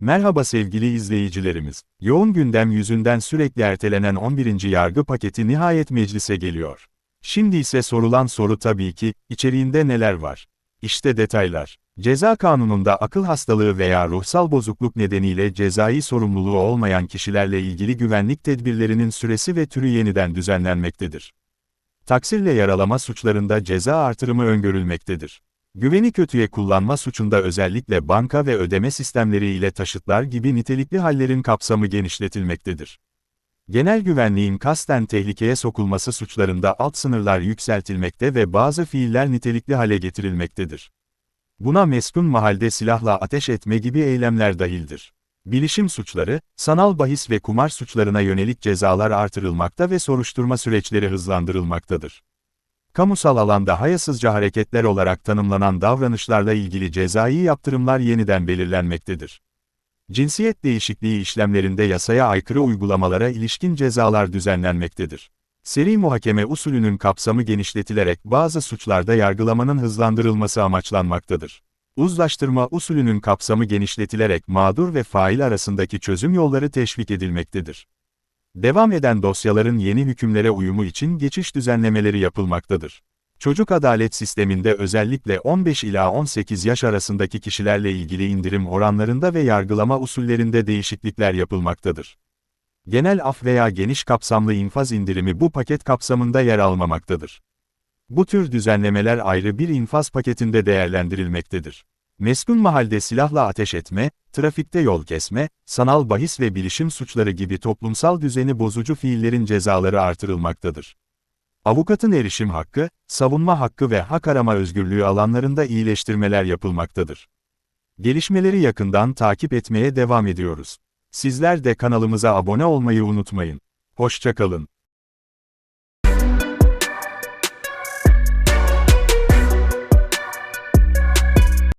Merhaba sevgili izleyicilerimiz. Yoğun gündem yüzünden sürekli ertelenen 11. yargı paketi nihayet meclise geliyor. Şimdi ise sorulan soru tabii ki, içeriğinde neler var? İşte detaylar. Ceza kanununda akıl hastalığı veya ruhsal bozukluk nedeniyle cezai sorumluluğu olmayan kişilerle ilgili güvenlik tedbirlerinin süresi ve türü yeniden düzenlenmektedir. Taksirle yaralama suçlarında ceza artırımı öngörülmektedir. Güveni kötüye kullanma suçunda özellikle banka ve ödeme sistemleri ile taşıtlar gibi nitelikli hallerin kapsamı genişletilmektedir. Genel güvenliğin kasten tehlikeye sokulması suçlarında alt sınırlar yükseltilmekte ve bazı fiiller nitelikli hale getirilmektedir. Buna meskun mahalde silahla ateş etme gibi eylemler dahildir. Bilişim suçları, sanal bahis ve kumar suçlarına yönelik cezalar artırılmakta ve soruşturma süreçleri hızlandırılmaktadır. Kamusal alanda hayasızca hareketler olarak tanımlanan davranışlarla ilgili cezai yaptırımlar yeniden belirlenmektedir. Cinsiyet değişikliği işlemlerinde yasaya aykırı uygulamalara ilişkin cezalar düzenlenmektedir. Seri muhakeme usulünün kapsamı genişletilerek bazı suçlarda yargılamanın hızlandırılması amaçlanmaktadır. Uzlaştırma usulünün kapsamı genişletilerek mağdur ve fail arasındaki çözüm yolları teşvik edilmektedir. Devam eden dosyaların yeni hükümlere uyumu için geçiş düzenlemeleri yapılmaktadır. Çocuk adalet sisteminde özellikle 15 ila 18 yaş arasındaki kişilerle ilgili indirim oranlarında ve yargılama usullerinde değişiklikler yapılmaktadır. Genel af veya geniş kapsamlı infaz indirimi bu paket kapsamında yer almamaktadır. Bu tür düzenlemeler ayrı bir infaz paketinde değerlendirilmektedir. Meskun mahalde silahla ateş etme, trafikte yol kesme, sanal bahis ve bilişim suçları gibi toplumsal düzeni bozucu fiillerin cezaları artırılmaktadır. Avukatın erişim hakkı, savunma hakkı ve hak arama özgürlüğü alanlarında iyileştirmeler yapılmaktadır. Gelişmeleri yakından takip etmeye devam ediyoruz. Sizler de kanalımıza abone olmayı unutmayın. Hoşçakalın.